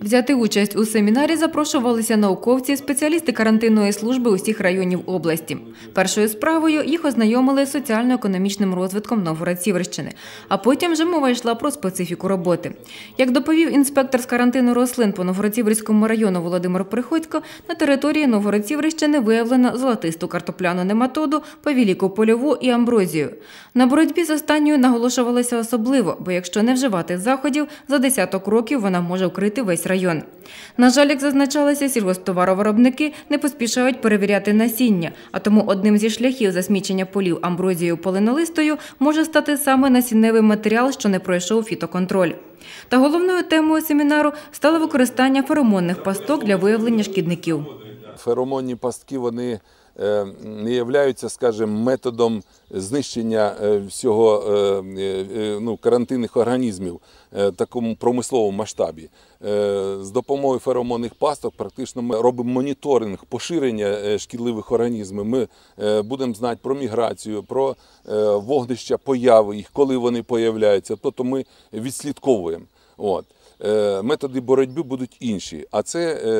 Взяти участь у семінарі запрошувалися науковці, спеціалісти карантинної служби усіх районів області. Першою справою їх ознайомили з соціально-економічним розвитком Новгород-Сіверщини, а потім вже мова йшла про специфіку роботи. Як доповів інспектор з карантину рослин по Новгород-Сіверському району Володимир Приходько, на території Новгород-Сіверщини виявлено золотисту картопляну нематоду, повіліку польову і амброзію. На боротьбі з останньою наголошувалося особливо, бо якщо не вживати заходів, за десяток років вона може вкрити весь район. На жаль, як зазначалося, сільгосптоваровиробники не поспішають перевіряти насіння, а тому одним зі шляхів засмічення полів амброзією полинолистою може стати саме насінневий матеріал, що не пройшов фітоконтроль. Та головною темою семінару стало використання феромонних пасток для виявлення шкідників. Феромонні пастки вони не являються, скажімо, методом знищення е, всього е, е, ну, карантинних організмів е, в такому промисловому масштабі. Е, З допомогою феромонних пасток практично ми робимо моніторинг поширення е, шкідливих організмів. Ми е, будемо знати про міграцію, про е, вогнища появи їх, коли вони появляються. Тобто ми відслідковуємо. От. Е, Методи боротьби будуть інші, а це е,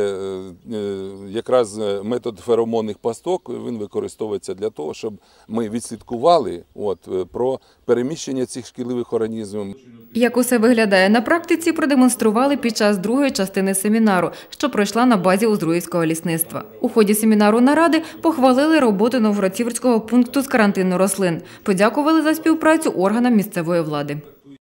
е, якраз метод феромонних пасток він використовується для того, щоб ми відслідкували от, про переміщення цих шкідливих організмів. Як усе виглядає на практиці, продемонстрували під час другої частини семінару, що пройшла на базі Узруївського лісництва. У ході семінару наради похвалили роботу Новгородцівського пункту з карантину рослин, подякували за співпрацю органам місцевої влади.